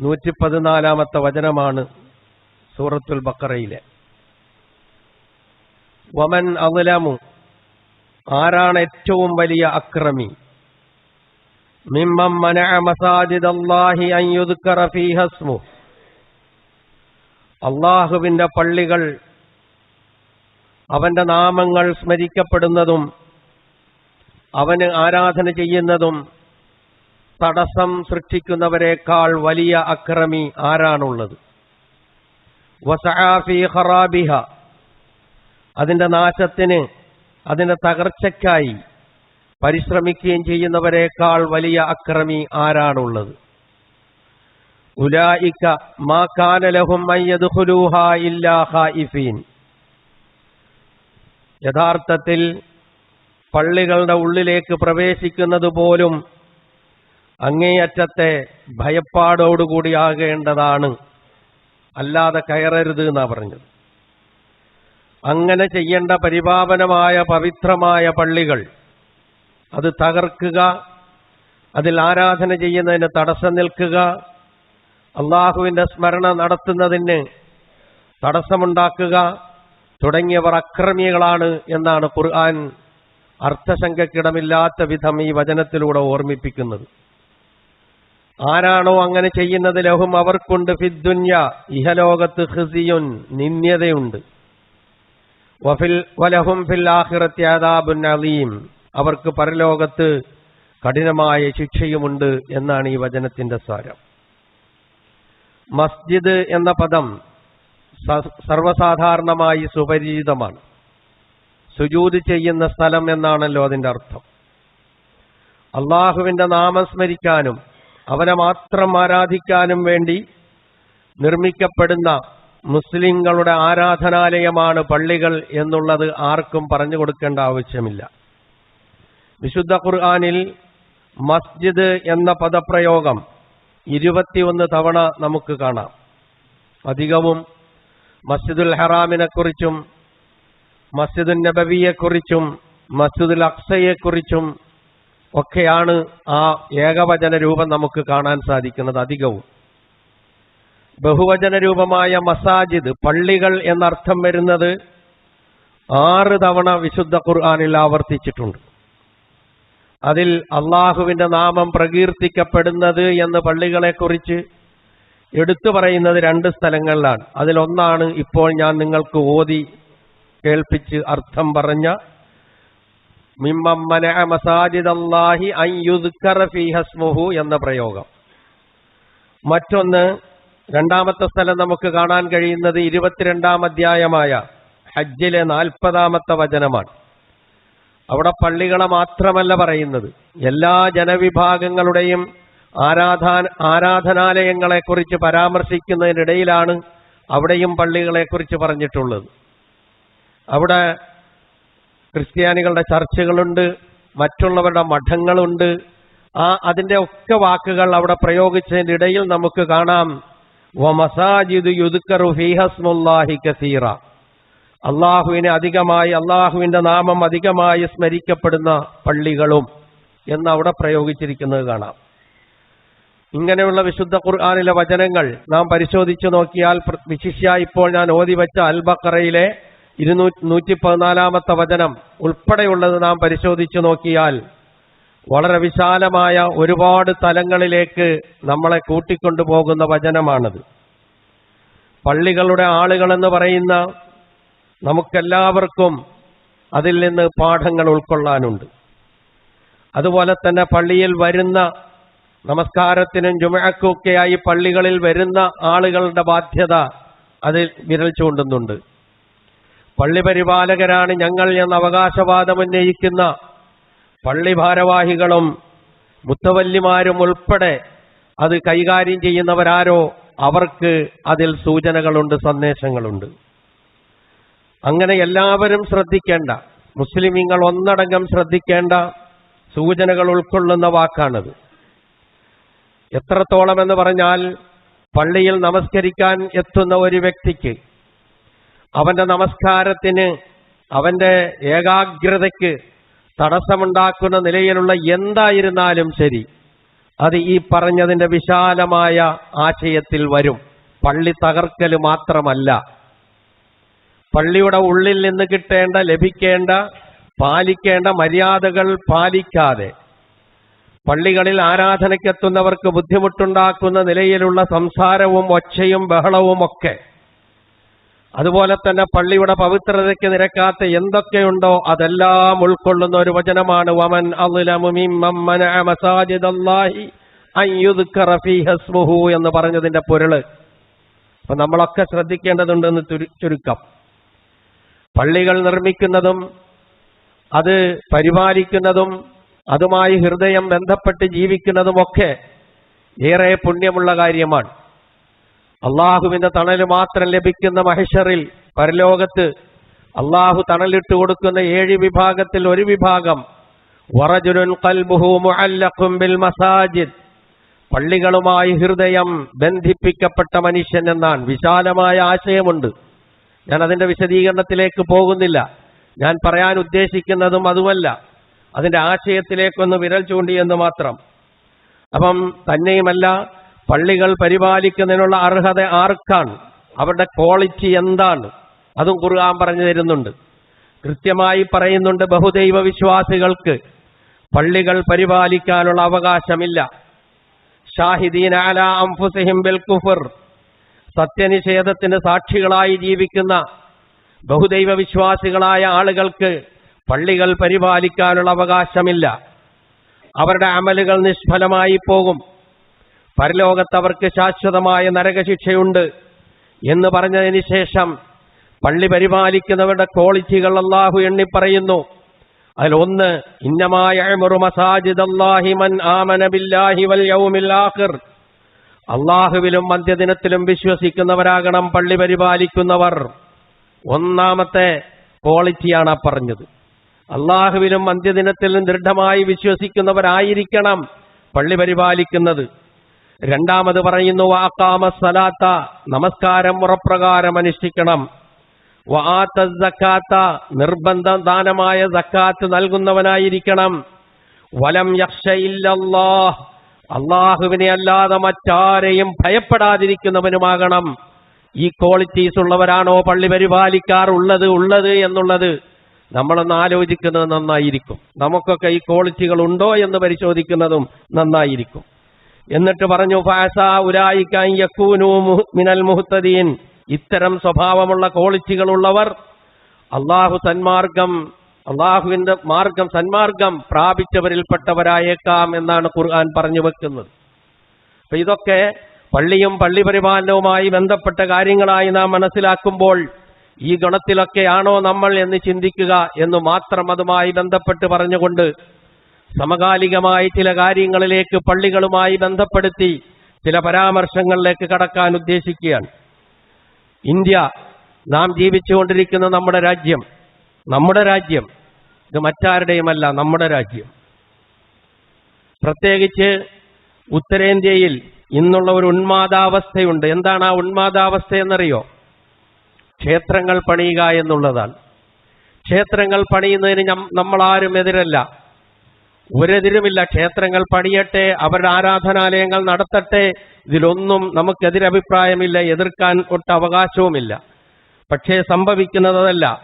നൂറ്റി പതിനാലാമത്തെ വചനമാണ് സൂറത്തുൽ ബക്കറയിലെ. വമൻ അവുലമു ആരാണ് ഏറ്റവും വലിയ അക്രമി? മിമ്മം മസാജിദ് അല്ലാഹി അൻ യുദ്കറ ഫീഹ ഇസ്മു അള്ളാഹുവിന്റെ പള്ളികൾ അവന്റെ നാമങ്ങൾ സ്മരിക്കപ്പെടുന്നതും അവന് ആരാധന ചെയ്യുന്നതും തടസ്സം സൃഷ്ടിക്കുന്നവരെക്കാൾ വലിയ അക്രമി ആരാണുള്ളത്? വസാഫി ഹറാബിഹ അതിന്റെ നാശത്തിന് അതിന്റെ തകർച്ചയ്ക്കായി പരിശ്രമിക്കുകയും ചെയ്യുന്നവരെക്കാൾ വലിയ അക്രമി ആരാണുള്ളത്? ഉലായിക്ക മാ കാനലഹും യഥാർത്ഥത്തിൽ പള്ളികളുടെ ഉള്ളിലേക്ക് പ്രവേശിക്കുന്നത് പോലും അങ്ങേയറ്റത്തെ ഭയപ്പാടോടുകൂടിയാകേണ്ടതാണ് അല്ലാതെ കയറരുത് എന്നാ പറഞ്ഞത്. അങ്ങനെ ചെയ്യേണ്ട പരിപാവനമായ പവിത്രമായ പള്ളികൾ അത് തകർക്കുക അതിൽ ആരാധന ചെയ്യുന്നതിന് തടസ്സം നിൽക്കുക അള്ളാഹുവിന്റെ സ്മരണ നടത്തുന്നതിന് തടസ്സമുണ്ടാക്കുക തുടങ്ങിയവർ അക്രമികളാണ് എന്നാണ് ഖുർആൻ അർത്ഥശങ്കക്കിടമില്ലാത്ത വിധം ഈ വചനത്തിലൂടെ ഓർമ്മിപ്പിക്കുന്നത്. ആരാണോ അങ്ങനെ ചെയ്യുന്നത് ലഹും അവർക്കുണ്ട് ഫിദ്ദുന്യ ഇഹലോകത്ത് ഹിസിയുൻ നിന്ദ്യതയുണ്ട്. വഫിൽ വലഹും ഫിൽ ആഹിറത്യാദാബുൻ അദാബുൻ അലീം. അവർക്ക് പരലോകത്ത് കഠിനമായ ശിക്ഷയുമുണ്ട് എന്നാണ് ഈ വചനത്തിന്റെ സാരം. മസ്ജിദ് എന്ന പദം സർവസാധാരണമായി സുപരിചിതമാണ്. സുജൂത് ചെയ്യുന്ന സ്ഥലം എന്നാണല്ലോ അതിന്റെ അർത്ഥം. അള്ളാഹുവിന്റെ നാമം സ്മരിക്കാനും അവനെ മാത്രം ആരാധിക്കാനും വേണ്ടി നിർമ്മിക്കപ്പെടുന്ന മുസ്ലിങ്ങളുടെ ആരാധനാലയമാണ് പള്ളികൾ എന്നുള്ളത് ആർക്കും പറഞ്ഞു കൊടുക്കേണ്ട ആവശ്യമില്ല. വിശുദ്ധ ഖുർആാനിൽ മസ്ജിദ് എന്ന പദപ്രയോഗം ഇരുപത്തിയൊന്ന് തവണ നമുക്ക് കാണാം. അധികവും മസ്ജിദുൽ ഹറാമിനെക്കുറിച്ചും മസ്ജിദുൽ നബവിയെക്കുറിച്ചും മസ്ജിദുൽ അക്സയെക്കുറിച്ചും ഒക്കെയാണ് ആ ഏകവചന രൂപം നമുക്ക് കാണാൻ സാധിക്കുന്നത് അധികവും. ബഹുവചന രൂപമായ മസാജിദ് പള്ളികൾ എന്നർത്ഥം വരുന്നത് ആറ് തവണ വിശുദ്ധ ഖുർആാനിൽ ആവർത്തിച്ചിട്ടുണ്ട്. അതിൽ അള്ളാഹുവിന്റെ നാമം പ്രകീർത്തിക്കപ്പെടുന്നത് എന്ന് പള്ളികളെക്കുറിച്ച് എടുത്തു പറയുന്നത് രണ്ട് സ്ഥലങ്ങളിലാണ്. അതിലൊന്നാണ് ഇപ്പോൾ ഞാൻ നിങ്ങൾക്ക് ഓതി കേൾപ്പിച്ച് അർത്ഥം പറഞ്ഞ മിമ്മം മനഅ മസാജിദ് അല്ലാഹി അൻ യുദ്കറ ഫീഹ ഇസ്മുഹു എന്ന പ്രയോഗം. മറ്റൊന്ന് രണ്ടാമത്തെ സ്ഥലം നമുക്ക് കാണാൻ കഴിയുന്നത് ഇരുപത്തിരണ്ടാം അധ്യായമായ ഹജ്ജിലെ നാൽപ്പതാമത്തെ വചനമാണ്. അവിടെ പള്ളികളെ മാത്രമല്ല പറയുന്നത്. എല്ലാ ജനവിഭാഗങ്ങളുടെയും ആരാധാന ആരാധനാലയങ്ങളെക്കുറിച്ച് പരാമർശിക്കുന്നതിനിടയിലാണ് അവിടെയും പള്ളികളെക്കുറിച്ച് പറഞ്ഞിട്ടുള്ളത്. അവിടെ ക്രിസ്ത്യാനികളുടെ ചർച്ചുകളുണ്ട് മറ്റുള്ളവരുടെ മഠങ്ങളുണ്ട്. ആ അതിന്റെ ഒക്കെ വാക്കുകൾ അവിടെ പ്രയോഗിച്ചതിന്റെ ഇടയിൽ നമുക്ക് കാണാം. വമസാജിദ് യുദ്ക്കറു ഫീഹസ്മുല്ലാഹി കസീറ. അള്ളാഹുവിനെ അധികമായി അള്ളാഹുവിന്റെ നാമം അധികമായി സ്മരിക്കപ്പെടുന്ന പള്ളികളും എന്ന് അവിടെ പ്രയോഗിച്ചിരിക്കുന്നത് കാണാം. ഇങ്ങനെയുള്ള വിശുദ്ധ ഖുർആാനിലെ വചനങ്ങൾ നാം പരിശോധിച്ചു നോക്കിയാൽ വിശിഷ്യ ഇപ്പോൾ ഞാൻ ഓതി വെച്ച അൽ ബക്കറയിലെ ഇരുന്നൂറ്റി നൂറ്റി പതിനാലാമത്തെ വചനം ഉൾപ്പെടെയുള്ളത് നാം പരിശോധിച്ചു നോക്കിയാൽ വളരെ വിശാലമായ ഒരുപാട് തലങ്ങളിലേക്ക് നമ്മളെ കൂട്ടിക്കൊണ്ടുപോകുന്ന വചനമാണത്. പള്ളികളുടെ ആളുകളെന്ന് പറയുന്ന നമുക്കെല്ലാവർക്കും അതിൽ നിന്ന് പാഠങ്ങൾ ഉൾക്കൊള്ളാനുണ്ട്. അതുപോലെ തന്നെ പള്ളിയിൽ വരുന്ന നമസ്കാരത്തിനും ജുമഴക്കുമൊക്കെയായി പള്ളികളിൽ വരുന്ന ആളുകളുടെ ബാധ്യത അതിൽ വിരൽ ചൂണ്ടുന്നുണ്ട്. പള്ളി പരിപാലകരാണ് ഞങ്ങൾ എന്ന അവകാശവാദം ഉന്നയിക്കുന്ന പള്ളി ഭാരവാഹികളും മുത്തവല്ലിമാരും ഉൾപ്പെടെ അത് കൈകാര്യം ചെയ്യുന്നവരാരോ അവർക്ക് അതിൽ സൂചനകളുണ്ട് സന്ദേശങ്ങളുണ്ട്. അങ്ങനെ എല്ലാവരും ശ്രദ്ധിക്കേണ്ട മുസ്ലിമീങ്ങൾ ഒന്നടങ്കം ശ്രദ്ധിക്കേണ്ട സൂചനകൾ ഉൾക്കൊള്ളുന്ന വാക്കാണത്. എത്രത്തോളം എന്ന് പറഞ്ഞാൽ പള്ളിയിൽ നമസ്കരിക്കാൻ എത്തുന്ന ഒരു വ്യക്തിക്ക് അവന്റെ നമസ്കാരത്തിന് അവന്റെ ഏകാഗ്രതയ്ക്ക് തടസ്സമുണ്ടാക്കുന്ന നിലയിലുള്ള എന്തായിരുന്നാലും ശരി അത് ഈ പറഞ്ഞതിന്റെ വിശാലമായ ആശയത്തിൽ വരും. പള്ളി തകർക്കൽ മാത്രമല്ല. പള്ളിയുടെ ഉള്ളിൽ നിന്ന് കിട്ടേണ്ട ലഭിക്കേണ്ട പാലിക്കേണ്ട മര്യാദകൾ പാലിക്കാതെ പള്ളികളിൽ ആരാധനയ്ക്കെത്തുന്നവർക്ക് ബുദ്ധിമുട്ടുണ്ടാക്കുന്ന നിലയിലുള്ള സംസാരവും ഒച്ചയും ബഹളവും ഒക്കെ അതുപോലെ തന്നെ പള്ളിയുടെ പവിത്രതയ്ക്ക് നിരക്കാത്ത എന്തൊക്കെയുണ്ടോ അതെല്ലാം ഉൾക്കൊള്ളുന്ന ഒരു വചനമാണ്. വമൻ എന്ന് പറഞ്ഞതിന്റെ പൊരുൾ അപ്പൊ നമ്മളൊക്കെ ശ്രദ്ധിക്കേണ്ടതുണ്ടെന്ന് ചുരു- ചുരുക്കം. പള്ളികൾ നിർമ്മിക്കുന്നതും അത് പരിപാലിക്കുന്നതും അതുമായി ഹൃദയം ബന്ധപ്പെട്ട് ജീവിക്കുന്നതുമൊക്കെ ഏറെ പുണ്യമുള്ള കാര്യമാണ്. അള്ളാഹുവിന്റെ തണൽ മാത്രം ലഭിക്കുന്ന മഹിഷറിൽ പരലോകത്ത് അള്ളാഹു തണലിട്ട് കൊടുക്കുന്ന ഏഴ് വിഭാഗത്തിൽ ഒരു വിഭാഗം വറജുലുൻ ഖൽബുഹു മുഅല്ലഖും ബിൽ മസാജിദ്. പള്ളികളുമായി ഹൃദയം ബന്ധിപ്പിക്കപ്പെട്ട മനുഷ്യൻ എന്നാണ്. വിശാലമായ ആശയമുണ്ട്. ഞാൻ അതിന്റെ വിശദീകരണത്തിലേക്ക് പോകുന്നില്ല. ഞാൻ പറയാൻ ഉദ്ദേശിക്കുന്നതും അതുമല്ല. അതിന്റെ ആശയത്തിലേക്കൊന്ന് വിരൽ ചൂണ്ടിയെന്ന് മാത്രം. അപ്പം തന്നെയുമല്ല പള്ളികൾ പരിപാലിക്കുന്നതിനുള്ള അർഹത ആർക്കാണ്? അവരുടെ ക്വാളിറ്റി എന്താണ്? അതും ഖുർആൻ പറഞ്ഞു തരുന്നുണ്ട്. കൃത്യമായി പറയുന്നുണ്ട് ബഹുദൈവ വിശ്വാസികൾക്ക്. പള്ളികൾ പരിപാലിക്കാനുള്ള അവകാശമില്ല. ഷാഹിദീൻ ബിൽ കുഫർ. സത്യനിഷേധത്തിന് സാക്ഷികളായി ജീവിക്കുന്ന ബഹുദൈവ വിശ്വാസികളായ ആളുകൾക്ക് പള്ളികൾ പരിപാലിക്കാനുള്ള അവകാശമില്ല. അവരുടെ അമലുകൾ നിഷ്ഫലമായി പോകും. പരലോകത്ത് അവർക്ക് ശാശ്വതമായ നരകശിക്ഷയുണ്ട് എന്ന് പറഞ്ഞതിന് ശേഷം പള്ളി പരിപാലിക്കുന്നവരുടെ ക്വാളിറ്റികൾ അള്ളാഹു എണ്ണി പറയുന്നു ഇന്നമായ വൽ യൗമിൽ ആഖിർ. അള്ളാഹുവിലും അന്ത്യദിനത്തിലും വിശ്വസിക്കുന്നവരാകണം പള്ളി പരിപാലിക്കുന്നവർ. ഒന്നാമത്തെ ക്വാളിറ്റിയാണ് പറഞ്ഞത്. അള്ളാഹുവിലും അന്ത്യദിനത്തിലും ദൃഢമായി വിശ്വസിക്കുന്നവരായിരിക്കണം പള്ളി പരിപാലിക്കുന്നത്. രണ്ടാമത് പറയുന്നു വാക്കാമ സലാത്ത. നമസ്കാരം ഉറപ്രകാരം അനുഷ്ഠിക്കണം. വാത്ത സക്കാത്ത നിർബന്ധ ദാനമായ സക്കാത്ത് നൽകുന്നവനായിരിക്കണം. വലം യക്ഷയില്ലല്ലാഹ് അള്ളാഹുവിനെ അല്ലാതെ മറ്റാരെയും ഭയപ്പെടാതിരിക്കുന്നവനുമാകണം. ഈ ക്വാളിറ്റീസ് ഉള്ളവരാണോ പള്ളി പരിപാലിക്കാറുള്ളത് ഉള്ളത് എന്നുള്ളത് നമ്മളൊന്ന് ആലോചിക്കുന്നത് നന്നായിരിക്കും. നമുക്കൊക്കെ ഈ ക്വാളിറ്റികൾ ഉണ്ടോ എന്ന് പരിശോധിക്കുന്നതും നന്നായിരിക്കും. എന്നിട്ട് പറഞ്ഞു ഫാസ മുഹ്- മിനൽ മുഹത്തദീൻ ഇത്തരം സ്വഭാവമുള്ള ക്വാളിറ്റികളുള്ളവർ അള്ളാഹു സന്മാർഗം അള്ളാഹുവിന്റെ മാർഗം സന്മാർഗം പ്രാപിച്ചവരിൽപ്പെട്ടവരായേക്കാം എന്നാണ് ഖുർആൻ പറഞ്ഞു വെക്കുന്നത്. അപ്പൊ ഇതൊക്കെ പള്ളിയും പള്ളി പരിപാലനവുമായി ബന്ധപ്പെട്ട കാര്യങ്ങളായി നാം മനസ്സിലാക്കുമ്പോൾ ഈ ഗുണത്തിലൊക്കെയാണോ നമ്മൾ എന്ന് ചിന്തിക്കുക എന്ന് മാത്രം അതുമായി ബന്ധപ്പെട്ട് പറഞ്ഞുകൊണ്ട് സമകാലികമായി ചില കാര്യങ്ങളിലേക്ക് പള്ളികളുമായി ബന്ധപ്പെടുത്തി ചില പരാമർശങ്ങളിലേക്ക് കടക്കാൻ ഉദ്ദേശിക്കുകയാണ്. ഇന്ത്യ നാം ജീവിച്ചുകൊണ്ടിരിക്കുന്ന നമ്മുടെ രാജ്യം നമ്മുടെ രാജ്യം ഇത് മറ്റാരുടെയുമല്ല നമ്മുടെ രാജ്യം. പ്രത്യേകിച്ച് ഉത്തരേന്ത്യയിൽ ഇന്നുള്ള ഒരു ഉന്മാദാവസ്ഥയുണ്ട്. എന്താണ് ആ ഉന്മാദാവസ്ഥ എന്നറിയോ? ക്ഷേത്രങ്ങൾ പണിയുക എന്നുള്ളതാണ്. ക്ഷേത്രങ്ങൾ പണിയുന്നതിന് നമ്മളാരും എതിരല്ല. ഒരെതിരുമില്ല ക്ഷേത്രങ്ങൾ പണിയട്ടെ അവരുടെ ആരാധനാലയങ്ങൾ നടത്തട്ടെ ഇതിലൊന്നും നമുക്കെതിരഭിപ്രായമില്ല എതിർക്കാൻ ഒട്ട അവകാശവുമില്ല. പക്ഷേ സംഭവിക്കുന്നതല്ല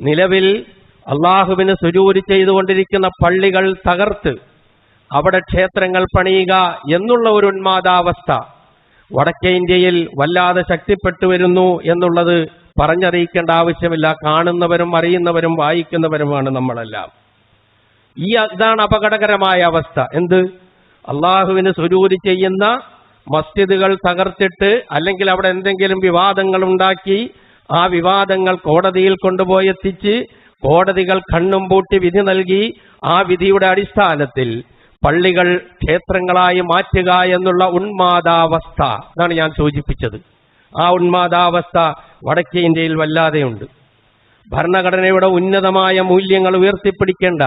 നിലവിൽ അള്ളാഹുവിന് സുജൂരി ചെയ്തുകൊണ്ടിരിക്കുന്ന പള്ളികൾ തകർത്ത് അവിടെ ക്ഷേത്രങ്ങൾ പണിയുക എന്നുള്ള ഒരു ഉന്മാദാവസ്ഥ വടക്കേ ഇന്ത്യയിൽ വല്ലാതെ ശക്തിപ്പെട്ടു വരുന്നു എന്നുള്ളത് പറഞ്ഞറിയിക്കേണ്ട ആവശ്യമില്ല. കാണുന്നവരും അറിയുന്നവരും വായിക്കുന്നവരുമാണ് നമ്മളെല്ലാം. ഈ ഇതാണ് അപകടകരമായ അവസ്ഥ. എന്ത്? അള്ളാഹുവിന് സുരൂരി ചെയ്യുന്ന മസ്ജിദുകൾ തകർത്തിട്ട് അല്ലെങ്കിൽ അവിടെ എന്തെങ്കിലും വിവാദങ്ങൾ ഉണ്ടാക്കി ആ വിവാദങ്ങൾ കോടതിയിൽ കൊണ്ടുപോയി എത്തിച്ച് കോടതികൾ കണ്ണും പൂട്ടി വിധി നൽകി ആ വിധിയുടെ അടിസ്ഥാനത്തിൽ പള്ളികൾ ക്ഷേത്രങ്ങളായി മാറ്റുക എന്നുള്ള ഉന്മാദാവസ്ഥ. അതാണ് ഞാൻ സൂചിപ്പിച്ചത്. ആ ഉന്മാദാവസ്ഥ വടക്കേ ഇന്ത്യയിൽ വല്ലാതെയുണ്ട്. ഭരണഘടനയുടെ ഉന്നതമായ മൂല്യങ്ങൾ ഉയർത്തിപ്പിടിക്കേണ്ട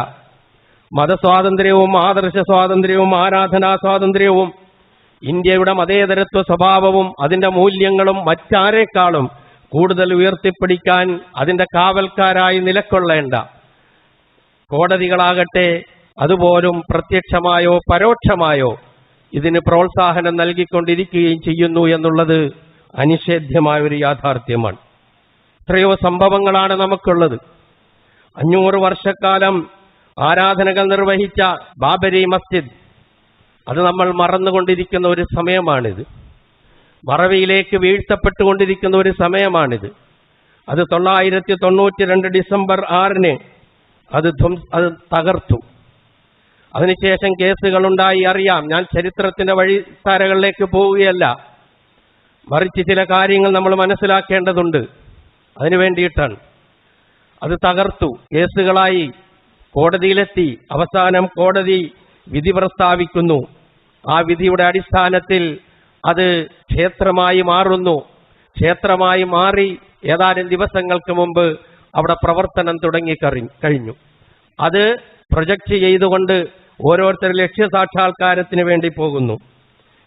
മതസ്വാതന്ത്ര്യവും ആദർശ സ്വാതന്ത്ര്യവും ആരാധനാ സ്വാതന്ത്ര്യവും ഇന്ത്യയുടെ മതേതരത്വ സ്വഭാവവും അതിന്റെ മൂല്യങ്ങളും മറ്റാരേക്കാളും കൂടുതൽ ഉയർത്തിപ്പിടിക്കാൻ അതിന്റെ കാവൽക്കാരായി നിലക്കൊള്ളേണ്ട. കോടതികളാകട്ടെ അതുപോലും പ്രത്യക്ഷമായോ പരോക്ഷമായോ ഇതിന് പ്രോത്സാഹനം നൽകിക്കൊണ്ടിരിക്കുകയും ചെയ്യുന്നു എന്നുള്ളത് അനിഷേധ്യമായ ഒരു യാഥാർത്ഥ്യമാണ്. എത്രയോ സംഭവങ്ങളാണ് നമുക്കുള്ളത്. അഞ്ഞൂറ് വർഷക്കാലം ആരാധനകൾ നിർവഹിച്ച ബാബരി മസ്ജിദ്. അത് നമ്മൾ മറന്നുകൊണ്ടിരിക്കുന്ന ഒരു സമയമാണിത്. മറവിയിലേക്ക് വീഴ്ത്തപ്പെട്ടുകൊണ്ടിരിക്കുന്ന ഒരു സമയമാണിത്. അത് തൊള്ളായിരത്തി തൊണ്ണൂറ്റി രണ്ട് ഡിസംബർ ആറിന് അത് ധ്വംസ് അത് തകർത്തു. അതിനുശേഷം കേസുകളുണ്ടായി അറിയാം. ഞാൻ ചരിത്രത്തിന്റെ വഴിത്താരകളിലേക്ക് പോവുകയല്ല. മറിച്ച് ചില കാര്യങ്ങൾ നമ്മൾ മനസ്സിലാക്കേണ്ടതുണ്ട്. അതിനു വേണ്ടിയിട്ടാണ്. അത് തകർത്തു. കേസുകളായി. കോടതിയിലെത്തി. അവസാനം കോടതി വിധി പ്രസ്താവിക്കുന്നു. ആ വിധിയുടെ അടിസ്ഥാനത്തിൽ അത് ക്ഷേത്രമായി മാറുന്നു. ക്ഷേത്രമായി മാറി ഏതാനും ദിവസങ്ങൾക്ക് മുമ്പ് അവിടെ പ്രവർത്തനം തുടങ്ങി കഴിഞ്ഞു. അത് പ്രൊജക്റ്റ് ചെയ്തുകൊണ്ട് ഓരോരുത്തർ ലക്ഷ്യസാക്ഷാത്കാരത്തിന് വേണ്ടി പോകുന്നു.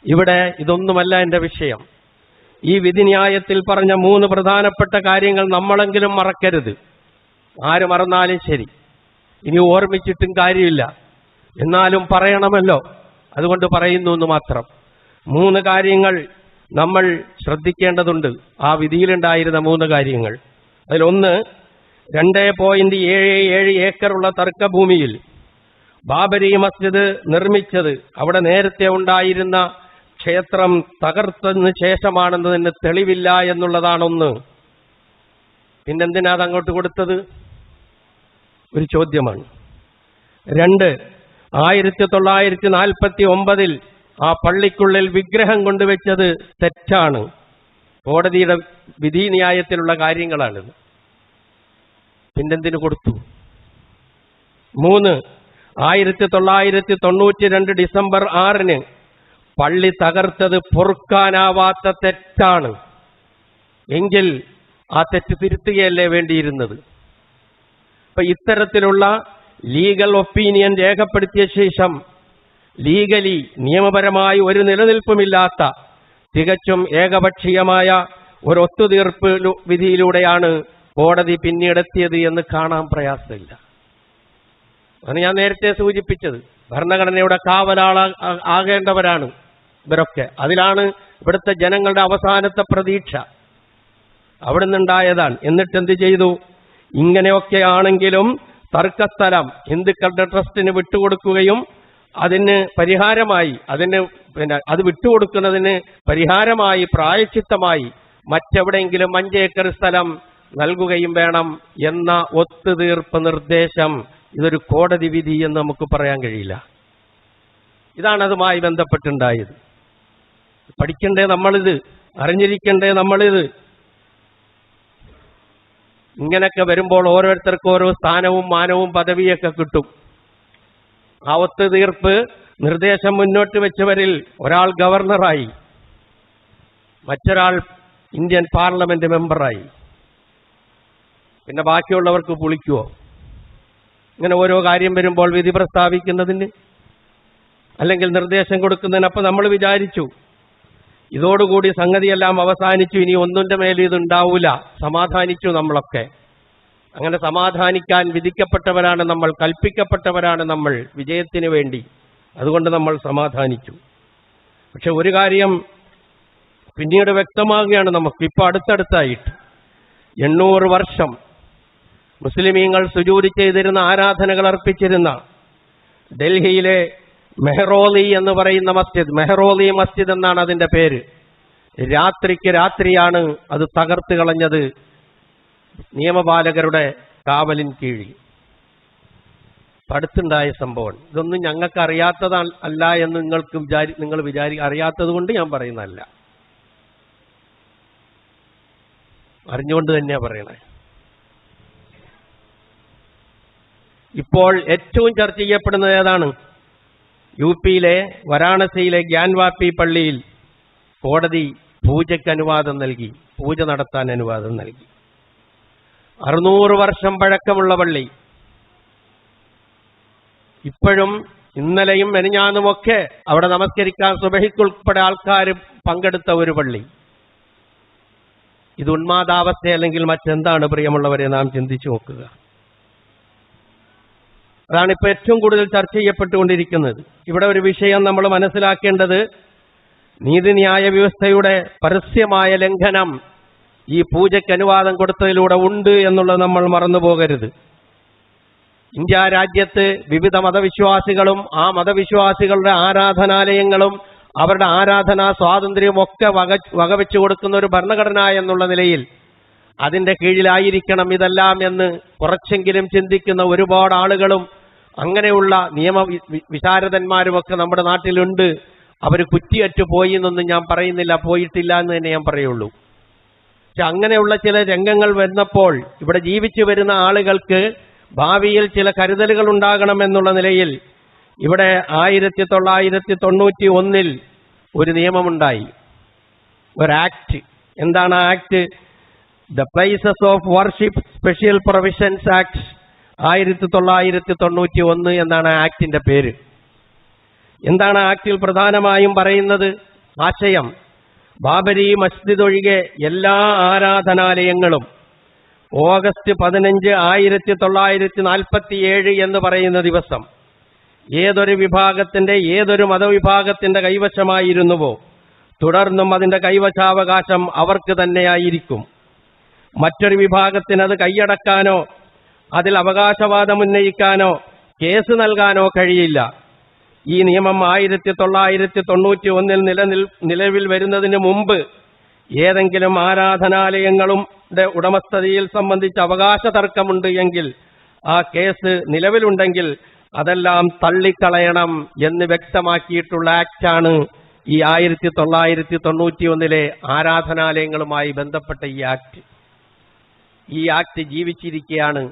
ഇവിടെ ഇതൊന്നുമല്ല എന്റെ വിഷയം. ഈ വിധിന്യായത്തിൽ പറഞ്ഞ മൂന്ന് പ്രധാനപ്പെട്ട കാര്യങ്ങൾ നമ്മളെങ്കിലും മറക്കരുത്. ആര് മറന്നാലും ശരി. ഇനി ഓർമ്മിച്ചിട്ടും കാര്യമില്ല. എന്നാലും പറയണമല്ലോ. അതുകൊണ്ട് പറയുന്നു എന്ന് മാത്രം. മൂന്ന് കാര്യങ്ങൾ നമ്മൾ ശ്രദ്ധിക്കേണ്ടതുണ്ട്. ആ വിധിയിലുണ്ടായിരുന്ന മൂന്ന് കാര്യങ്ങൾ. അതിലൊന്ന് രണ്ട് പോയിന്റ് ഏഴ് ഏഴ് ഏക്കറുള്ള തർക്കഭൂമിയിൽ ബാബരി മസ്ജിദ് നിർമ്മിച്ചത് അവിടെ നേരത്തെ ഉണ്ടായിരുന്ന ക്ഷേത്രം തകർത്തതിന് ശേഷമാണെന്നതിന് തെളിവില്ല എന്നുള്ളതാണൊന്ന്. പിന്നെന്തിനാ അത് അങ്ങോട്ട് കൊടുത്തത്? ഒരു ചോദ്യമാണ്. രണ്ട് ആയിരത്തി തൊള്ളായിരത്തി നാൽപ്പത്തി ഒമ്പതിൽ ആ പള്ളിക്കുള്ളിൽ വിഗ്രഹം കൊണ്ടുവച്ചത് തെറ്റാണ്. കോടതിയുടെ വിധി ന്യായത്തിലുള്ള കാര്യങ്ങളാണിത്. പിന്നെന്തിനു കൊടുത്തു? മൂന്ന് ആയിരത്തി തൊള്ളായിരത്തി തൊണ്ണൂറ്റി രണ്ട് ഡിസംബർ ആറിന് പള്ളി തകർത്തത് പൊറുക്കാനാവാത്ത തെറ്റാണ്. എങ്കിൽ ആ തെറ്റ് തിരുത്തുകയല്ലേ വേണ്ടിയിരുന്നത്? അപ്പൊ ഇത്തരത്തിലുള്ള ലീഗൽ ഒപ്പീനിയൻ രേഖപ്പെടുത്തിയ ശേഷം ലീഗലി നിയമപരമായി ഒരു നിലനിൽപ്പുമില്ലാത്ത തികച്ചും ഏകപക്ഷീയമായ ഒരു ഒത്തുതീർപ്പ് വിധിയിലൂടെയാണ് കോടതി പിന്നീടെത്തിയത് എന്ന് കാണാൻ പ്രയാസമില്ല. അതാണ് ഞാൻ നേരത്തെ സൂചിപ്പിച്ചത്. ഭരണഘടനയുടെ കാവലാള ആകേണ്ടവരാണ് ഇവരൊക്കെ. അതിലാണ് ഇവിടുത്തെ ജനങ്ങളുടെ അവസാനത്തെ പ്രതീക്ഷ. അവിടെ നിന്നുണ്ടായതാണ് എന്നിട്ട് എന്ത് ചെയ്തു? ഇങ്ങനെയൊക്കെ ആണെങ്കിലും തർക്കസ്ഥലം ഹിന്ദുക്കളുടെ ട്രസ്റ്റിന് വിട്ടുകൊടുക്കുകയും അതിന് പരിഹാരമായി അതിന് പിന്നെ അത് വിട്ടുകൊടുക്കുന്നതിന് പരിഹാരമായി പ്രായച്ചിത്തമായി മറ്റെവിടെയെങ്കിലും അഞ്ചേക്കർ സ്ഥലം നൽകുകയും വേണം എന്ന ഒത്തുതീർപ്പ് നിർദ്ദേശം ഇതൊരു കോടതി വിധി എന്ന് നമുക്ക് പറയാൻ കഴിയില്ല. ഇതാണ് അതുമായി ബന്ധപ്പെട്ടുണ്ടായത്. പഠിക്കണ്ടേ നമ്മളിത് അറിഞ്ഞിരിക്കണ്ടേ നമ്മളിത്. ഇങ്ങനെയൊക്കെ വരുമ്പോൾ ഓരോരുത്തർക്കും ഓരോ സ്ഥാനവും മാനവും പദവിയൊക്കെ കിട്ടും. ആ ഒത്തുതീർപ്പ് നിർദ്ദേശം മുന്നോട്ട് വെച്ചവരിൽ ഒരാൾ ഗവർണറായി. മറ്റൊരാൾ ഇന്ത്യൻ പാർലമെന്റ് മെമ്പറായി. പിന്നെ ബാക്കിയുള്ളവർക്ക് പുളിക്കുവോ? ഇങ്ങനെ ഓരോ കാര്യം വരുമ്പോൾ വിധി പ്രസ്താവിക്കുന്നതിന് അല്ലെങ്കിൽ നിർദ്ദേശം കൊടുക്കുന്നതിന്. അപ്പൊ നമ്മൾ വിചാരിച്ചു ഇതോടുകൂടി സംഗതിയെല്ലാം അവസാനിച്ചു. ഇനി ഒന്നിന്റെ മേൽ ഇതുണ്ടാവൂല. സമാധാനിച്ചു നമ്മളൊക്കെ. അങ്ങനെ സമാധാനിക്കാൻ വിധിക്കപ്പെട്ടവരാണ് നമ്മൾ കൽപ്പിക്കപ്പെട്ടവരാണ് നമ്മൾ വിജയത്തിന് വേണ്ടി. അതുകൊണ്ട് നമ്മൾ സമാധാനിച്ചു. പക്ഷെ ഒരു കാര്യം പിന്നീട് വ്യക്തമാകുകയാണ് നമുക്ക്. ഇപ്പൊ അടുത്തടുത്തായിട്ട് എണ്ണൂറ് വർഷം മുസ്ലിമീങ്ങൾ സുജൂരി ചെയ്തിരുന്ന ആരാധനകൾ അർപ്പിച്ചിരുന്ന ഡൽഹിയിലെ മെഹ്റോലി എന്ന് പറയുന്ന മസ്ജിദ്. മെഹ്റോലി മസ്ജിദ് എന്നാണ് അതിന്റെ പേര്. രാത്രിക്ക് രാത്രിയാണ് അത് തകർത്ത് കളഞ്ഞത് നിയമപാലകരുടെ കാവലിൻ കീഴിൽ. അടുത്തുണ്ടായ സംഭവം ഇതൊന്നും ഞങ്ങൾക്ക് അറിയാത്തതാ അല്ല എന്ന് നിങ്ങൾക്ക് വിചാരി നിങ്ങൾ വിചാരി അറിയാത്തത് കൊണ്ട് ഞാൻ പറയുന്നതല്ല. അറിഞ്ഞുകൊണ്ട് തന്നെയാ പറയണേ ഇപ്പോൾ ഏറ്റവും ചർച്ച ചെയ്യപ്പെടുന്നത് ഏതാണ്? യു പിയിലെ വാരാണസിയിലെ ഗ്യാൻവാപ്പി പള്ളിയിൽ കോടതി പൂജയ്ക്ക് അനുവാദം നൽകി പൂജ നടത്താൻ അനുവാദം നൽകി. അറുന്നൂറ് വർഷം പഴക്കമുള്ള പള്ളി. ഇപ്പോഴും ഇന്നലെയും മെനിഞ്ഞാന്നുമൊക്കെ അവിടെ നമസ്കരിക്കാൻ സുബഹിക്കുൾപ്പെടെ ആൾക്കാർ പങ്കെടുത്ത ഒരു പള്ളി. ഇത് ഉന്മാദാവസ്ഥ അല്ലെങ്കിൽ മറ്റെന്താണ് പ്രിയമുള്ളവരെ നാം ചിന്തിച്ചു നോക്കുക. അതാണ് ഇപ്പോൾ ഏറ്റവും കൂടുതൽ ചർച്ച ചെയ്യപ്പെട്ടുകൊണ്ടിരിക്കുന്നത്. ഇവിടെ ഒരു വിഷയം നമ്മൾ മനസ്സിലാക്കേണ്ടത് നീതിന്യായ വ്യവസ്ഥയുടെ പരസ്യമായ ലംഘനം ഈ പൂജയ്ക്ക് അനുവാദം കൊടുത്തതിലൂടെ ഉണ്ട് എന്നുള്ളത് നമ്മൾ മറന്നു പോകരുത് ഇന്ത്യ രാജ്യത്ത് വിവിധ മതവിശ്വാസികളും ആ മതവിശ്വാസികളുടെ ആരാധനാലയങ്ങളും അവരുടെ ആരാധനാ സ്വാതന്ത്ര്യവും ഒക്കെ വക വകവെച്ചു കൊടുക്കുന്ന ഒരു ഭരണഘടന എന്നുള്ള നിലയിൽ അതിന്റെ കീഴിലായിരിക്കണം ഇതെല്ലാം എന്ന് കുറച്ചെങ്കിലും ചിന്തിക്കുന്ന ഒരുപാട് ആളുകളും അങ്ങനെയുള്ള നിയമ വിശാരദന്മാരുമൊക്കെ നമ്മുടെ നാട്ടിലുണ്ട്. അവർ കുറ്റിയറ്റു പോയി എന്നൊന്നും ഞാൻ പറയുന്നില്ല. പോയിട്ടില്ല എന്ന് തന്നെ ഞാൻ പറയുള്ളൂ. പക്ഷെ അങ്ങനെയുള്ള ചില രംഗങ്ങൾ വന്നപ്പോൾ ഇവിടെ ജീവിച്ചു വരുന്ന ആളുകൾക്ക് ഭാവിയിൽ ചില കരുതലുകൾ ഉണ്ടാകണം എന്നുള്ള നിലയിൽ ഇവിടെ ആയിരത്തി തൊള്ളായിരത്തി തൊണ്ണൂറ്റി ഒന്നിൽ ഒരു നിയമമുണ്ടായി. ഒരു ആക്ട് എന്താണ് act? The places of worship special provisions act ആയിരത്തി തൊള്ളായിരത്തി തൊണ്ണൂറ്റി ഒന്ന് എന്നാണ് ആക്ടിന്റെ പേര്. എന്താണ് ആക്ടിൽ പ്രധാനമായും പറയുന്നത്? ആശയം. ബാബരി മസ്ജിദ് ഒഴികെ എല്ലാ ആരാധനാലയങ്ങളും ഓഗസ്റ്റ് പതിനഞ്ച് ആയിരത്തി തൊള്ളായിരത്തി നാൽപ്പത്തി ഏഴ് എന്ന് പറയുന്ന ദിവസം ഏതൊരു വിഭാഗത്തിന്റെ ഏതൊരു മതവിഭാഗത്തിന്റെ കൈവശമായിരുന്നുവോ? തുടർന്നും അതിന്റെ കൈവശാവകാശം അവർക്ക് തന്നെയായിരിക്കും മറ്റൊരു വിഭാഗത്തിന് അത് കൈയടക്കാനോ അതിൽ അവകാശവാദം ഉന്നയിക്കാനോ കേസ് നൽകാനോ കഴിയില്ല. ഈ നിയമം ആയിരത്തി തൊള്ളായിരത്തി തൊണ്ണൂറ്റി ഒന്നിൽ നിലനിൽ നിലവിൽ വരുന്നതിന് മുമ്പ് ഏതെങ്കിലും ആരാധനാലയങ്ങളുടെ ഉടമസ്ഥതയിൽ സംബന്ധിച്ച് അവകാശ തർക്കമുണ്ട് എങ്കിൽ ആ കേസ് നിലവിലുണ്ടെങ്കിൽ അതെല്ലാം തള്ളിക്കളയണം എന്ന് വ്യക്തമാക്കിയിട്ടുള്ള ആക്റ്റാണ് ഈ ആയിരത്തി തൊള്ളായിരത്തി തൊണ്ണൂറ്റി ഒന്നിലെ ആരാധനാലയങ്ങളുമായി ബന്ധപ്പെട്ട ഈ ആക്ട്. ഈ ആക്ട് ജീവിച്ചിരിക്കുകയാണ്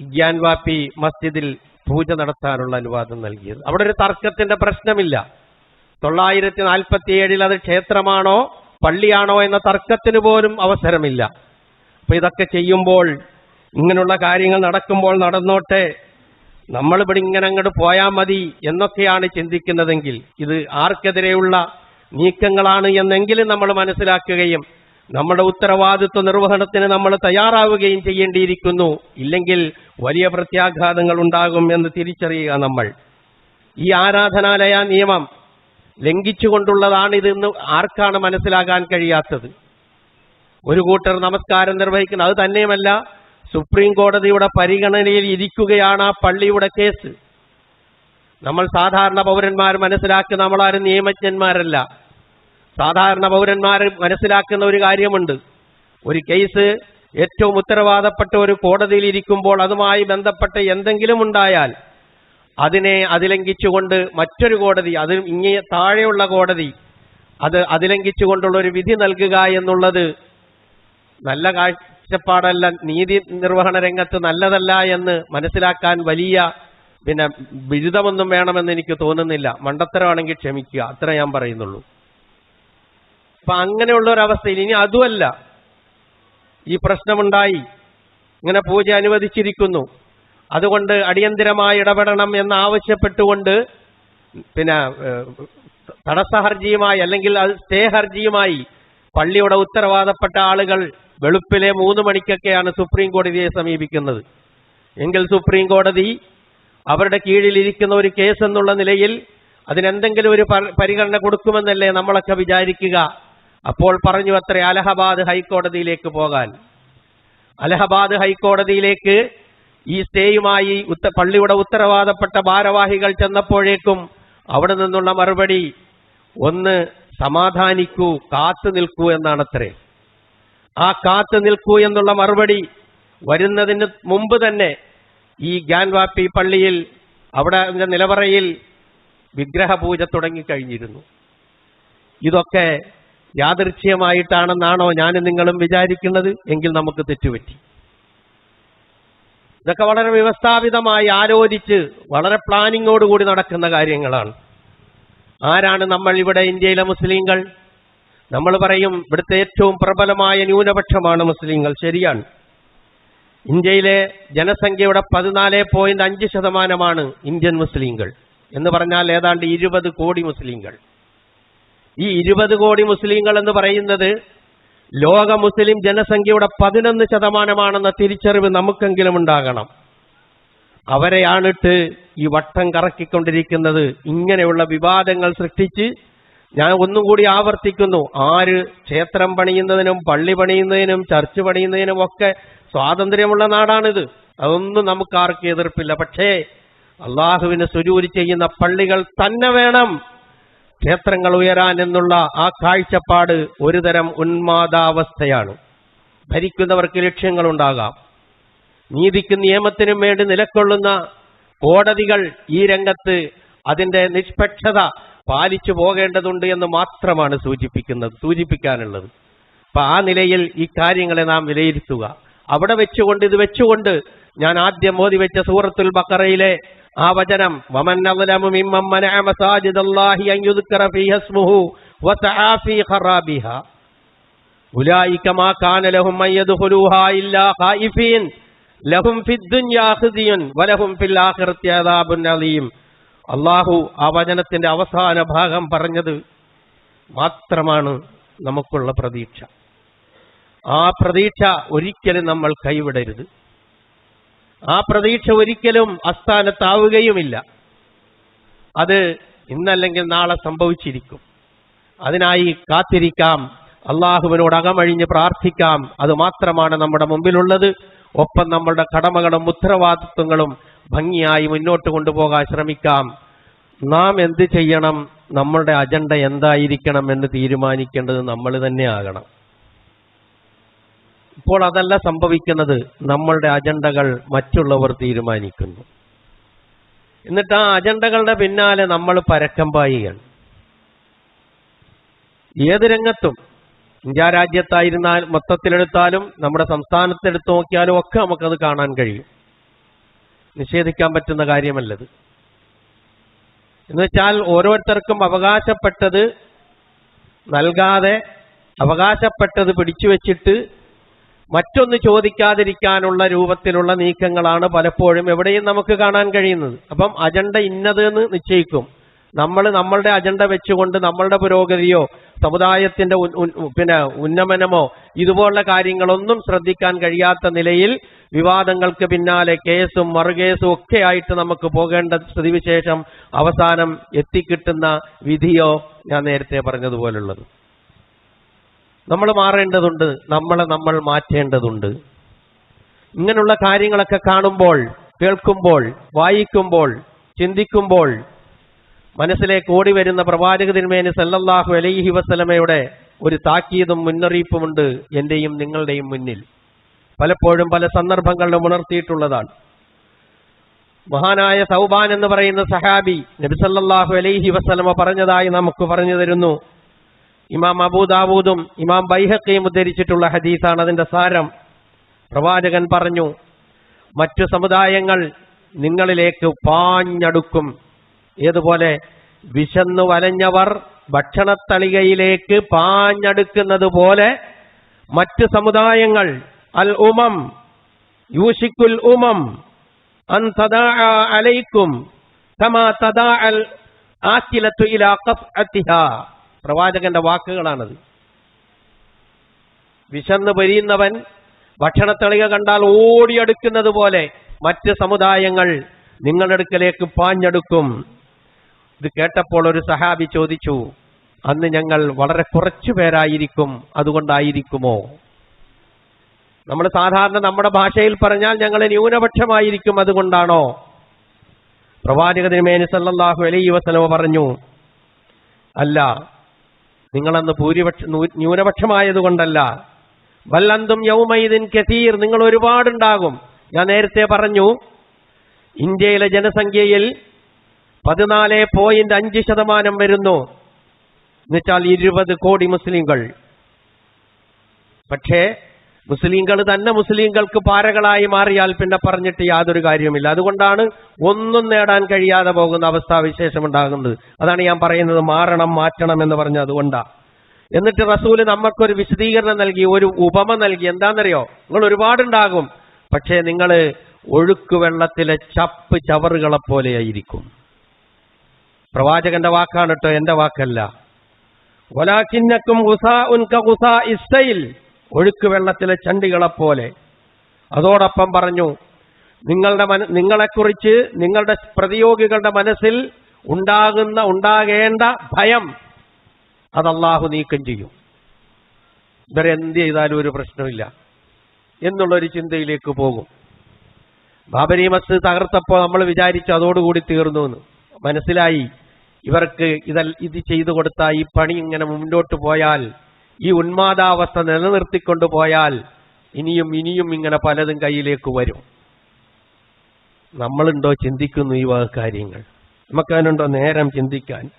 ഗ്യാൻവാപ്പി മസ്ജിദിൽ പൂജ നടത്താനുള്ള അനുവാദം നൽകിയത്. അവിടെ ഒരു തർക്കത്തിന്റെ പ്രശ്നമില്ല. തൊള്ളായിരത്തി നാൽപ്പത്തി ഏഴിൽ അത് ക്ഷേത്രമാണോ പള്ളിയാണോ എന്ന തർക്കത്തിന് പോലും അവസരമില്ല. അപ്പൊ ഇതൊക്കെ ചെയ്യുമ്പോൾ ഇങ്ങനെയുള്ള കാര്യങ്ങൾ നടക്കുമ്പോൾ നടന്നോട്ടെ നമ്മൾ ഇവിടെ ഇങ്ങനെ അങ്ങോട്ട് പോയാൽ മതി എന്നൊക്കെയാണ് ചിന്തിക്കുന്നതെങ്കിൽ ഇത് ആർക്കെതിരെയുള്ള നീക്കങ്ങളാണ് എന്നെങ്കിലും നമ്മൾ മനസ്സിലാക്കുകയും നമ്മുടെ ഉത്തരവാദിത്വ നിർവഹണത്തിന് നമ്മൾ തയ്യാറാവുകയും ചെയ്യേണ്ടിയിരിക്കുന്നു. ഇല്ലെങ്കിൽ വലിയ പ്രത്യാഘാതങ്ങൾ ഉണ്ടാകും എന്ന് തിരിച്ചറിയുക നമ്മൾ. ഈ ആരാധനാലയ നിയമം ലംഘിച്ചുകൊണ്ടുള്ളതാണ് ഇതെന്ന് ആർക്കാണ് മനസ്സിലാകാൻ കഴിയാത്തത്? ഒരു കൂട്ടർ നമസ്കാരം നിർവഹിക്കുന്നത് അത് തന്നെയുമല്ല സുപ്രീം കോടതിയുടെ പരിഗണനയിൽ ഇരിക്കുകയാണ് ആ പള്ളിയുടെ കേസ്. നമ്മൾ സാധാരണ പൗരന്മാർ മനസ്സിലാക്കി നമ്മളാരും നിയമജ്ഞന്മാരല്ല. സാധാരണ പൗരന്മാർ മനസ്സിലാക്കുന്ന ഒരു കാര്യമുണ്ട്. ഒരു കേസ് ഏറ്റവും ഉത്തരവാദപ്പെട്ട ഒരു കോടതിയിൽ ഇരിക്കുമ്പോൾ അതുമായി ബന്ധപ്പെട്ട് എന്തെങ്കിലും ഉണ്ടായാൽ അതിനെ അതിലംഘിച്ചുകൊണ്ട് മറ്റൊരു കോടതി അത് ഇങ്ങേ താഴെയുള്ള കോടതി അത് അതിലംഘിച്ചുകൊണ്ടുള്ള ഒരു വിധി നൽകുക എന്നുള്ളത് നല്ല കാഴ്ചപ്പാടല്ല. നീതി നിർവഹണ രംഗത്ത് നല്ലതല്ല എന്ന് മനസ്സിലാക്കാൻ വലിയ പിന്നെ ബിരുദമൊന്നും വേണമെന്ന് എനിക്ക് തോന്നുന്നില്ല. മണ്ടത്തരമാണെങ്കിൽ ക്ഷമിക്കുക. അത്ര ഞാൻ പറയുന്നുള്ളൂ. അപ്പൊ അങ്ങനെയുള്ള ഒരവസ്ഥയിൽ ഇനി അതുമല്ല. ഈ പ്രശ്നമുണ്ടായി. ഇങ്ങനെ പൂജ അനുവദിച്ചിരിക്കുന്നു. അതുകൊണ്ട് അടിയന്തിരമായി ഇടപെടണം എന്ന് ആവശ്യപ്പെട്ടുകൊണ്ട് പിന്നെ തടസ്സഹർജിയുമായി തടസ്സ ഹർജിയുമായി അല്ലെങ്കിൽ അത് സ്റ്റേ ഹർജിയുമായി പള്ളിയുടെ ഉത്തരവാദപ്പെട്ട ആളുകൾ വെളുപ്പിലെ മൂന്ന് മണിക്കൊക്കെയാണ് സുപ്രീം കോടതിയെ സമീപിക്കുന്നത്. എങ്കിൽ സുപ്രീം കോടതി അവരുടെ കീഴിൽ ഇരിക്കുന്ന ഒരു കേസ് എന്നുള്ള നിലയിൽ അതിനെന്തെങ്കിലും ഒരു പരിഗണന കൊടുക്കുമെന്നല്ലേ നമ്മളൊക്കെ വിചാരിക്കുക. അപ്പോൾ പറഞ്ഞു അത്ര അലഹബാദ് ഹൈക്കോടതിയിലേക്ക് പോകാൻ. അലഹബാദ് ഹൈക്കോടതിയിലേക്ക് ഈ സ്റ്റേയുമായി പള്ളിയുടെ ഉത്തരവാദപ്പെട്ട ഭാരവാഹികൾ ചെന്നപ്പോഴേക്കും അവിടെ നിന്നുള്ള മറുപടി ഒന്ന് സമാധാനിക്കൂ കാത്തു നിൽക്കൂ എന്നാണത്രേ ആ കാത്തു നിൽക്കൂ എന്നുള്ള മറുപടി വരുന്നതിന് മുമ്പ് തന്നെ ഈ ഗ്യാൻവാപ്പി പള്ളിയിൽ അവിടെ നിലവറയിൽ വിഗ്രഹപൂജ തുടങ്ങിക്കഴിഞ്ഞിരുന്നു ഇതൊക്കെ യാദൃച്ഛ്യമായിട്ടാണെന്നാണോ ഞാനും നിങ്ങളും വിചാരിക്കുന്നത്? എങ്കിൽ നമുക്ക് തെറ്റുപറ്റി. ഇതൊക്കെ വളരെ വ്യവസ്ഥാപിതമായി ആലോചിച്ച് വളരെ പ്ലാനിങ്ങോടുകൂടി നടക്കുന്ന കാര്യങ്ങളാണ്. ആരാണ് നമ്മൾ ഇവിടെ ഇന്ത്യയിലെ മുസ്ലിങ്ങൾ? നമ്മൾ പറയും ഇവിടുത്തെ ഏറ്റവും പ്രബലമായ ന്യൂനപക്ഷമാണ് മുസ്ലിങ്ങൾ. ശരിയാണ്. ഇന്ത്യയിലെ ജനസംഖ്യയുടെ പതിനാല് പോയിന്റ് അഞ്ച് ശതമാനമാണ് ഇന്ത്യൻ മുസ്ലിങ്ങൾ. എന്ന് പറഞ്ഞാൽ ഏതാണ്ട് ഇരുപത് കോടി മുസ്ലിങ്ങൾ. ഈ ഇരുപത് കോടി മുസ്ലിങ്ങൾ എന്ന് പറയുന്നത് ലോക മുസ്ലിം ജനസംഖ്യയുടെ പതിനൊന്ന് ശതമാനമാണെന്ന തിരിച്ചറിവ് നമുക്കെങ്കിലും ഉണ്ടാകണം. അവരെയാണിട്ട് ഈ വട്ടം കറക്കിക്കൊണ്ടിരിക്കുന്നത്. ഇങ്ങനെയുള്ള വിവാദങ്ങൾ സൃഷ്ടിച്ച് ഞാൻ ഒന്നും കൂടി ആവർത്തിക്കുന്നു. ആര് ക്ഷേത്രം പണിയുന്നതിനും പള്ളി പണിയുന്നതിനും ചർച്ച് പണിയുന്നതിനും ഒക്കെ സ്വാതന്ത്ര്യമുള്ള നാടാണിത്. അതൊന്നും നമുക്ക് ആർക്കും എതിർപ്പില്ല. പക്ഷേ അള്ളാഹുവിന് സുരൂരി ചെയ്യുന്ന പള്ളികൾ തന്നെ വേണം. ക്ഷേത്രങ്ങൾ ഉയരാൻ എന്നുള്ള ആ കാഴ്ചപ്പാട് ഒരുതരം ഉന്മാദാവസ്ഥയാണ്. ഭരിക്കുന്നവർക്ക് ലക്ഷ്യങ്ങളുണ്ടാകാം. നീതിക്കും നിയമത്തിനും വേണ്ടി നിലക്കൊള്ളുന്ന കോടതികൾ ഈ രംഗത്ത് അതിന്റെ നിഷ്പക്ഷത പാലിച്ചു പോകേണ്ടതുണ്ട് എന്ന് മാത്രമാണ് സൂചിപ്പിക്കുന്നത് സൂചിപ്പിക്കാനുള്ളത്. അപ്പൊ ആ നിലയിൽ ഈ കാര്യങ്ങളെ നാം വിലയിരുത്തുക. അവിടെ വെച്ചുകൊണ്ട് ഇത് വെച്ചുകൊണ്ട് ഞാൻ ആദ്യം മോദി വെച്ച സൂറത്തുൽ ബക്കറയിലെ ആ വചനം വമൻ അസ്ലമു മിമ്മൻ മനഅ മസാജിദല്ലാഹി അൻ യുദ്കറ ഫീഹ ഇസ്മുഹു വസആ ഫീ ഖറാബിഹ. ഉലൈക മാ കാന ലഹും അൻ ഇല്ലാ ഖായിഫീൻ ലഹും ഫിദ് ദുനിയാ ഖിസിയുൻ വലഹും ഫിൽ ആഖിറതി അദാബുൻ അലീം. അല്ലാഹു ആ വചനത്തിന്റെ അവസാന ഭാഗം പറഞ്ഞത് മാത്രമാണ് നമുക്കുള്ള പ്രതീക്ഷ. ആ പ്രതീക്ഷ ഒരിക്കലും നമ്മൾ കൈവിടരുത്. ആ പ്രതീക്ഷ ഒരിക്കലും അസ്ഥാനത്താവുകയുമില്ല അത് ഇന്നല്ലെങ്കിൽ നാളെ സംഭവിച്ചിരിക്കും. അതിനായി കാത്തിരിക്കാം. അള്ളാഹുവിനോട് അകമഴിഞ്ഞ് പ്രാർത്ഥിക്കാം. അത് മാത്രമാണ് നമ്മുടെ മുമ്പിലുള്ളത്. ഒപ്പം നമ്മളുടെ കടമകളും ഉത്തരവാദിത്വങ്ങളും ഭംഗിയായി മുന്നോട്ട് കൊണ്ടുപോകാൻ ശ്രമിക്കാം. നാം എന്ത് ചെയ്യണം? നമ്മളുടെ അജണ്ട എന്തായിരിക്കണം എന്ന് തീരുമാനിക്കേണ്ടത് നമ്മൾ തന്നെ ആകണം ഇപ്പോൾ അതല്ല സംഭവിക്കുന്നത്. നമ്മളുടെ അജണ്ടകൾ മറ്റുള്ളവർ തീരുമാനിക്കുന്നു. എന്നിട്ട് ആ അജണ്ടകളുടെ പിന്നാലെ നമ്മൾ പരക്കമ്പായിയാണ്. ഏത് രംഗത്തും ഇന്ത്യ രാജ്യത്തായിരുന്നാൽ മൊത്തത്തിലെടുത്താലും നമ്മുടെ സംസ്ഥാനത്തെടുത്ത് നോക്കിയാലും ഒക്കെ നമുക്കത് കാണാൻ കഴിയും. നിഷേധിക്കാൻ പറ്റുന്ന കാര്യമല്ലത്. എന്നുവെച്ചാൽ ഓരോരുത്തർക്കും അവകാശപ്പെട്ടത് നൽകാതെ അവകാശപ്പെട്ടത് പിടിച്ചു വെച്ചിട്ട് മറ്റൊന്ന് ചോദിക്കാതിരിക്കാനുള്ള രൂപത്തിലുള്ള നീക്കങ്ങളാണ് പലപ്പോഴും എവിടെയും നമുക്ക് കാണാൻ കഴിയുന്നത്. അപ്പം അജണ്ട ഇന്നത് എന്ന് നിശ്ചയിക്കും. നമ്മൾ നമ്മളുടെ അജണ്ട വെച്ചുകൊണ്ട് നമ്മളുടെ പുരോഗതിയോ സമുദായത്തിന്റെ പിന്നെ ഉന്നമനമോ ഇതുപോലുള്ള കാര്യങ്ങളൊന്നും ശ്രദ്ധിക്കാൻ കഴിയാത്ത നിലയിൽ വിവാദങ്ങൾക്ക് പിന്നാലെ കേസും മറുകേസും ഒക്കെ ആയിട്ട് നമുക്ക് പോകേണ്ട സ്ഥിതിവിശേഷം അവസാനം എത്തിക്കിട്ടുന്ന വിധിയോ ഞാൻ നേരത്തെ പറഞ്ഞതുപോലുള്ളത്. നമ്മൾ മാറേണ്ടതുണ്ട് നമ്മളെ നമ്മൾ മാറ്റേണ്ടതുണ്ട്. ഇങ്ങനെയുള്ള കാര്യങ്ങളൊക്കെ കാണുമ്പോൾ കേൾക്കുമ്പോൾ വായിക്കുമ്പോൾ ചിന്തിക്കുമ്പോൾ മനസ്സിലേക്ക് ഓടി വരുന്ന പ്രവാചക തിരുമേനി സല്ലല്ലാഹു അലൈഹി വസല്ലമയുടെ ഒരു താക്കീതും മുന്നറിയിപ്പുമുണ്ട് എന്റെയും നിങ്ങളുടെയും മുന്നിൽ. പലപ്പോഴും പല സന്ദർഭങ്ങളിലും ഉണർത്തിയിട്ടുള്ളതാണ്. മഹാനായ സൗബാൻ എന്ന് പറയുന്ന സഹാബി നബി സല്ലല്ലാഹു അലൈഹി വസല്ലമ പറഞ്ഞതായി നമുക്ക് പറഞ്ഞു തരുന്നു. ഇമാം അബൂദാവൂദും ഇമാം ബൈഹക്കയും ഉദ്ധരിച്ചിട്ടുള്ള ഹദീസാണ് അതിന്റെ സാരം. പ്രവാചകൻ പറഞ്ഞു മറ്റു സമുദായങ്ങൾ നിങ്ങളിലേക്ക് പാഞ്ഞടുക്കും. ഏതുപോലെ വിശന്നു വലഞ്ഞവർ ഭക്ഷണത്തളികയിലേക്ക് പാഞ്ഞടുക്കുന്നത് പോലെ മറ്റ് സമുദായങ്ങൾ അൽ ഉമം യൂഷിക്കുൽ ഉമം അൻ തദാഅ അലൈക്കും കമാ തദാഅൽ ആക്കിലത്തു ഇലാ ഖഫ്അത്തിഹാ. പ്രവാചകന്റെ വാക്കുകളാണത്. വിശന്ന് പൊരിയുന്നവൻ ഭക്ഷണത്തളിക കണ്ടാൽ ഓടിയെടുക്കുന്നത് പോലെ മറ്റ് സമുദായങ്ങൾ നിങ്ങളുടെ അടുക്കലേക്ക് പാഞ്ഞെടുക്കും. ഇത് കേട്ടപ്പോൾ ഒരു സഹാബി ചോദിച്ചു അന്ന് ഞങ്ങൾ വളരെ കുറച്ചു പേരായിരിക്കും അതുകൊണ്ടായിരിക്കുമോ? നമ്മൾ സാധാരണ നമ്മുടെ ഭാഷയിൽ പറഞ്ഞാൽ ഞങ്ങൾ ന്യൂനപക്ഷമായിരിക്കും അതുകൊണ്ടാണോ? പ്രവാചക തിരുമേനി അലൈഹി വസല്ലമ പറഞ്ഞു അല്ല നിങ്ങളന്ന് ഭൂരിപക്ഷ ന്യൂനപക്ഷമായതുകൊണ്ടല്ല. വല്ലന്തും യൗമൈദിൻ കസീർ നിങ്ങൾ ഒരുപാടുണ്ടാകും. ഞാൻ നേരത്തെ പറഞ്ഞു ഇന്ത്യയിലെ ജനസംഖ്യയിൽ പതിനാല് പോയിന്റ് അഞ്ച് ശതമാനം വരുന്നു. എന്നുവെച്ചാൽ ഇരുപത് കോടി മുസ്ലിങ്ങൾ പക്ഷേ മുസ്ലിങ്ങൾ തന്നെ മുസ്ലിങ്ങൾക്ക് പാരകളായി മാറിയാൽ പിന്നെ പറഞ്ഞിട്ട് യാതൊരു കാര്യവുമില്ല. അതുകൊണ്ടാണ് ഒന്നും നേടാൻ കഴിയാതെ പോകുന്ന അവസ്ഥാവിശേഷം ഉണ്ടാകുന്നത് അതാണ് ഞാൻ പറയുന്നത് മാറണം മാറ്റണം എന്ന് പറഞ്ഞ അതുകൊണ്ടാ. എന്നിട്ട് റസൂൽ നമുക്കൊരു വിശദീകരണം നൽകി ഒരു ഉപമ നൽകി. എന്താണെന്നറിയോ നിങ്ങൾ ഒരുപാടുണ്ടാകും. പക്ഷേ നിങ്ങൾ ഒഴുക്കുവെള്ളത്തിലെ ചപ്പ് ചവറുകളെ പോലെയായിരിക്കും. പ്രവാചകന്റെ വാക്കാണ് കേട്ടോ എന്റെ വാക്കല്ല. ഒലാക്കിന്നക്കും ഒഴുക്ക് വെള്ളത്തിലെ ചണ്ടികളെപ്പോലെ. അതോടൊപ്പം പറഞ്ഞു നിങ്ങളുടെ മന നിങ്ങളെക്കുറിച്ച് നിങ്ങളുടെ പ്രതിയോഗികളുടെ മനസ്സിൽ ഉണ്ടാകുന്ന ഉണ്ടാകേണ്ട ഭയം അത് അള്ളാഹു നീക്കം ചെയ്യും. ഇവരെന്ത് ചെയ്താലും ഒരു പ്രശ്നമില്ല എന്നുള്ളൊരു ചിന്തയിലേക്ക് പോകും. ബാബരി മസ്ജിദ് തകർത്തപ്പോൾ നമ്മൾ വിചാരിച്ചു അതോടുകൂടി തീർന്നു എന്ന് മനസ്സിലായി. ഇവർക്ക് ഇതൽ ഇത് ചെയ്തു കൊടുത്താൽ ഈ പണി ഇങ്ങനെ മുന്നോട്ട് പോയാൽ ഈ ഉന്മാദാവസ്ഥ നിലനിർത്തിക്കൊണ്ടു പോയാൽ ഇനിയും ഇനിയും ഇങ്ങനെ പലതും കയ്യിലേക്ക് വരും. നമ്മളുണ്ടോ ചിന്തിക്കുന്നു ഈ വക കാര്യങ്ങൾ. നമുക്കതിനുണ്ടോ നേരം ചിന്തിക്കാൻ?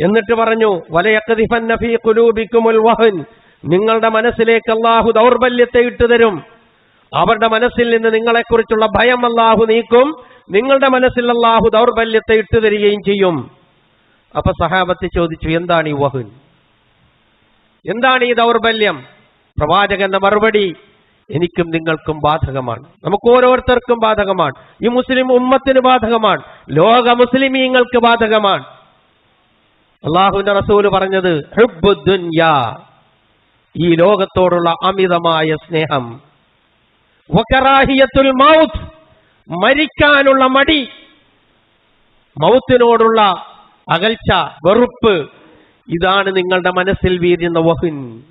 എന്നിട്ട് പറഞ്ഞു വലയക്കതിഫന്ന ഫീ ഖുലൂബിക്കുമുൽ വഹൻ. നിങ്ങളുടെ മനസ്സിലേക്ക് അള്ളാഹു ദൗർബല്യത്തെ ഇട്ടുതരും അവരുടെ മനസ്സിൽ നിന്ന് നിങ്ങളെക്കുറിച്ചുള്ള ഭയം അള്ളാഹു നീക്കും. നിങ്ങളുടെ മനസ്സിൽ അള്ളാഹു ദൗർബല്യത്തെ ഇട്ടുതരികയും ചെയ്യും. അപ്പൊ സഹാബത്ത് ചോദിച്ചു എന്താണ് ഈ വഹുൻ? എന്താണ് ഈ ദൗർബല്യം? പ്രവാചകന്റെ മറുപടി എനിക്കും നിങ്ങൾക്കും ബാധകമാണ്. നമുക്ക് ഓരോരുത്തർക്കും ബാധകമാണ്. ഈ മുസ്ലിം ഉമ്മത്തിന് ബാധകമാണ്. ലോക മുസ്ലിമീങ്ങൾക്ക് ബാധകമാണ്. അള്ളാഹുവിന്റെ റസൂൽ പറഞ്ഞത് ഈ ലോകത്തോടുള്ള അമിതമായ സ്നേഹം. മൗത്ത് മരിക്കാനുള്ള മടി. മൗത്തിനോടുള്ള അകൽച്ച വെറുപ്പ്. ഇതാണ് നിങ്ങളുടെ മനസ്സിൽ വീരുന്ന വഹുൻ.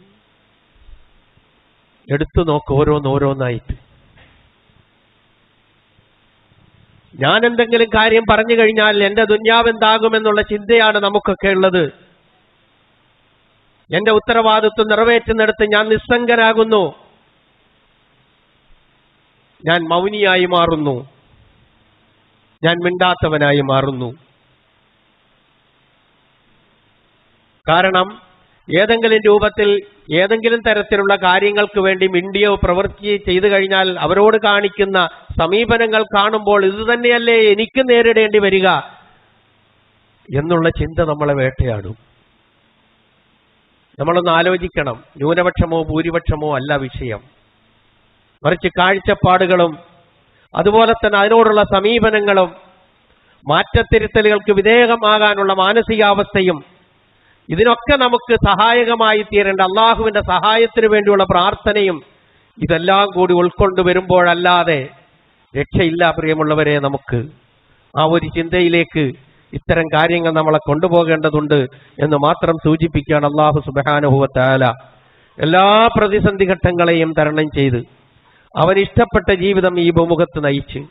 എടുത്തു നോക്ക് ഓരോന്നോരോന്നായിട്ട് ഞാൻ എന്തെങ്കിലും കാര്യം പറഞ്ഞു കഴിഞ്ഞാൽ എന്റെ ദുന്യാവ് എന്താകുമെന്നുള്ള ചിന്തയാണ് നമുക്കൊക്കെ ഉള്ളത്. എന്റെ ഉത്തരവാദിത്വം നിറവേറ്റുന്നിടത്ത് ഞാൻ നിസ്സംഗനാകുന്നു ഞാൻ മൗനിയായി മാറുന്നു. ഞാൻ മിണ്ടാത്തവനായി മാറുന്നു. കാരണം ഏതെങ്കിലും രൂപത്തിൽ ഏതെങ്കിലും തരത്തിലുള്ള കാര്യങ്ങൾക്ക് വേണ്ടി മിണ്ടിയോ പ്രവൃത്തി ചെയ്തു കഴിഞ്ഞാൽ അവരോട് കാണിക്കുന്ന സമീപനങ്ങൾ കാണുമ്പോൾ ഇത് തന്നെയല്ലേ എനിക്ക് നേരിടേണ്ടി വരിക എന്നുള്ള ചിന്ത നമ്മളെ വേട്ടയാടും. നമ്മളൊന്ന് ആലോചിക്കണം ന്യൂനപക്ഷമോ ഭൂരിപക്ഷമോ അല്ല വിഷയം. മറിച്ച് കാഴ്ചപ്പാടുകളും അതുപോലെ തന്നെ അതിനോടുള്ള സമീപനങ്ങളും മാറ്റത്തിരുത്തലുകൾക്ക് വിധേയമാകാനുള്ള മാനസികാവസ്ഥയും ഇതിനൊക്കെ നമുക്ക് സഹായകമായി തീരേണ്ട അള്ളാഹുവിന്റെ സഹായത്തിന് വേണ്ടിയുള്ള പ്രാർത്ഥനയും ഇതെല്ലാം കൂടി ഉൾക്കൊണ്ടു വരുമ്പോഴല്ലാതെ രക്ഷയില്ല പ്രിയമുള്ളവരെ നമുക്ക്. ആ ഒരു ചിന്തയിലേക്ക് ഇത്തരം കാര്യങ്ങൾ നമ്മളെ കൊണ്ടുപോകേണ്ടതുണ്ട് എന്ന് മാത്രം സൂചിപ്പിക്കുകയാണ് അള്ളാഹു സുബാനുഭവത്താല എല്ലാ പ്രതിസന്ധി ഘട്ടങ്ങളെയും തരണം ചെയ്ത് അവൻ ഇഷ്ടപ്പെട്ട ജീവിതം ഈ ഭൂമുഖത്ത് നയിച്ച്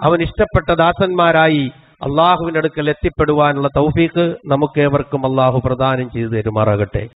അവൻ ഇഷ്ടപ്പെട്ട ദാസന്മാരായി അള്ളാഹുവിന്റെ അടുക്കൽ എത്തിപ്പെടുവാനുള്ള തൗഫീക്ക് നമുക്കേവർക്കും അള്ളാഹു പ്രദാനം ചെയ്തു തരുമാറാകട്ടെ.